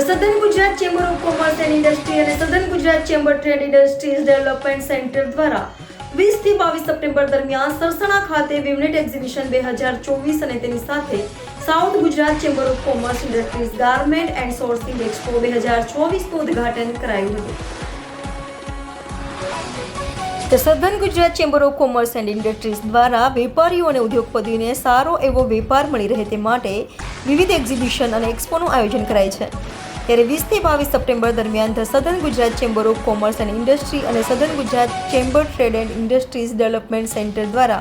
Southern Gujarat chamber of commerce and industry અને southern Gujarat chamber trade industries development centre દ્વારા વીસથી બાવીસ September દરમિયાન સરસણા ખાતે વિમનેટ એક્ઝિબિશન બે હજાર ચોવીસ અને તેની સાથે south Gujarat chamber of commerce industries garment and sourcing expo બે હજાર ચોવીસનું ઉદ્ઘાટન કરાયું હતું. Southern Gujarat chamber of commerce and industries દ્વારા વેપારીઓ અને ઉદ્યોગપતિઓને સારો એવો વેપાર મળી રહે તે માટે વિવિધ એક્ઝિબિશન અને એક્સપોનું આયોજન કરાય છે. ત્યારે વીસથી બાવીસ સપ્ટેમ્બર દરમિયાન the southern Gujarat chamber of commerce and industry અને southern Gujarat chamber trade and industries development centre દ્વારા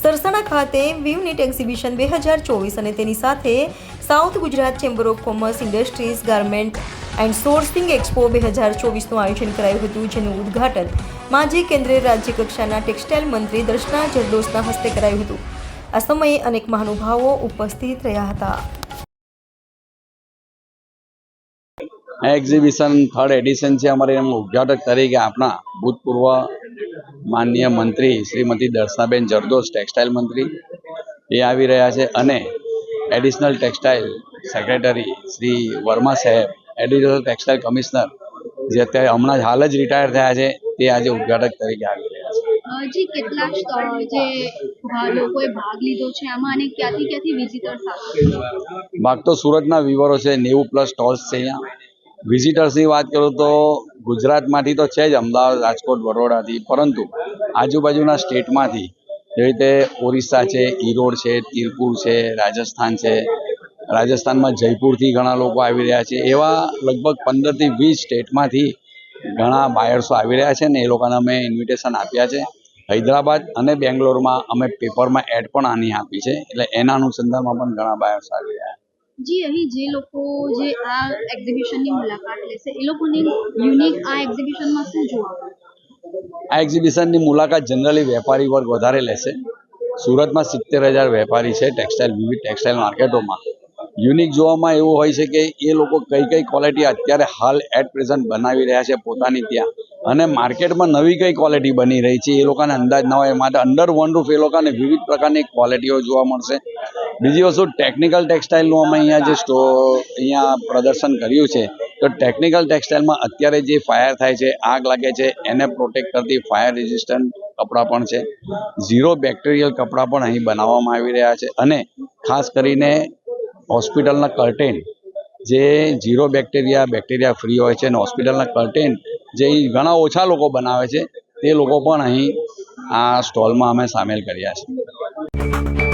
સરસાણા ખાતે વિવનીટ એક્ઝિબિશન બે હજાર ચોવીસ અને તેની સાથે south Gujarat chamber of commerce industries garment and sourcing expo બે હજાર ચોવીસનું આયોજન કરાયું હતું, જેનું ઉદ્ઘાટન માજી કેન્દ્રીય રાજ્ય કક્ષાના ટેક્સટાઇલ મંત્રી દર્શના જરદોસના હસ્તે કરાયું હતું. આ સમયે અનેક મહાનુભાવો ઉપસ્થિત રહ્યા હતા. આ એક્ઝિબિશન થર્ડ એડિશન છે. અમારે એનું ઉદ્ઘાટક તરીકે આપણા ભૂતપૂર્વ માનનીય મંત્રી શ્રીમતી દર્શનાબેન જરદોશ ટેક્સટાઇલ મંત્રી એ આવી રહ્યા છે અને additional textile secretary Shri Verma સાહેબ એડિશનલ ટેક્સટાઇલ કમિશનર જે અત્યારે હમણાં જ હાલ જ રિટાયર થયા છે તે આજે ઉદ્ઘાટક તરીકે આવી રહ્યા છે. હજી કેટલા જે લોકોએ ભાગ લીધો છે આમાં અને ક્યાંથી ક્યાંથી વિઝિટર્સ આવે ભાગ તો સુરતના વિવરો છે. નેવું પ્લસ સ્ટોલ્સ છે અહીંયા. વિઝિટર્સની વાત કરું તો ગુજરાતમાંથી તો છે જ અમદાવાદ, રાજકોટ બરોડાથી પરંતુ આજુબાજુના સ્ટેટમાંથી જેવી રીતે ઓરિસ્સા છે, ઈરોડ છે, તિરપુર છે, રાજસ્થાન છે, રાજસ્થાનમાં જયપુરથી ઘણા લોકો આવી રહ્યા છે. એવા લગભગ પંદરથી વીસ સ્ટેટમાંથી ઘણા બાયર્સો આવી રહ્યા છે ને એ લોકોને અમે ઇન્વિટેશન આપ્યા છે. હૈદરાબાદ અને બેંગ્લોરમાં અમે પેપરમાં એડ પણ આની આપી છે. એટલે એના અનુસંધાનમાં પણ ઘણા બાયર્સ આવી રહ્યા છે. જી, અહીં જે લોકો જે આ એક્ઝિબિશનની મુલાકાત લેશે એ લોકોની યુનિક આ એક્ઝિબિશનમાં શું જોવા આ એક્ઝિબિશનની મુલાકાત જનરલી વેપારી વર્ગ વધારે લેશે સુરતમાં સિત્તેર હજાર વેપારી છે ટેક્સટાઇલ વિવિધ ટેક્સટાઇલ માર્કેટોમાં. યુનિક જોવામાં એવું હોય છે કે એ લોકો કઈ કઈ ક્વોલિટી અત્યારે હાલ એટ પ્રેઝન્ટ બનાવી રહ્યા છે પોતાની ત્યાં. અને માર્કેટમાં નવી કઈ ક્વોલિટી બની રહી છે એ લોકોને અંદાજ ન હોય. માટે અંડર વન રૂફ એ લોકોને વિવિધ પ્રકારની ક્વોલિટીઓ જોવા મળશે. બીજી વસ્તુ ટેકનિકલ ટેક્સટાઇલનું અમે અહીંયા જે સ્ટો અહીંયા પ્રદર્શન કર્યું છે, તો ટેકનિકલ ટેક્સટાઇલમાં અત્યારે જે ફાયર થાય છે, આગ લાગે છે, એને પ્રોટેક્ટ કરતી ફાયર રેઝિસ્ટન્ટ કપડાં પણ છે. ઝીરો બેક્ટેરિયલ કપડાં પણ અહીં બનાવવામાં આવી રહ્યા છે અને ખાસ કરીને હોસ્પિટલના કર્ટેન જે ઝીરો બેક્ટેરિયા બેક્ટેરિયા ફ્રી હોય છે અને હોસ્પિટલના કર્ટેન જે ઘણા ઓછા લોકો બનાવે છે, તે લોકો પણ અહીં આ સ્ટોલમાં અમે સામેલ કર્યા છે.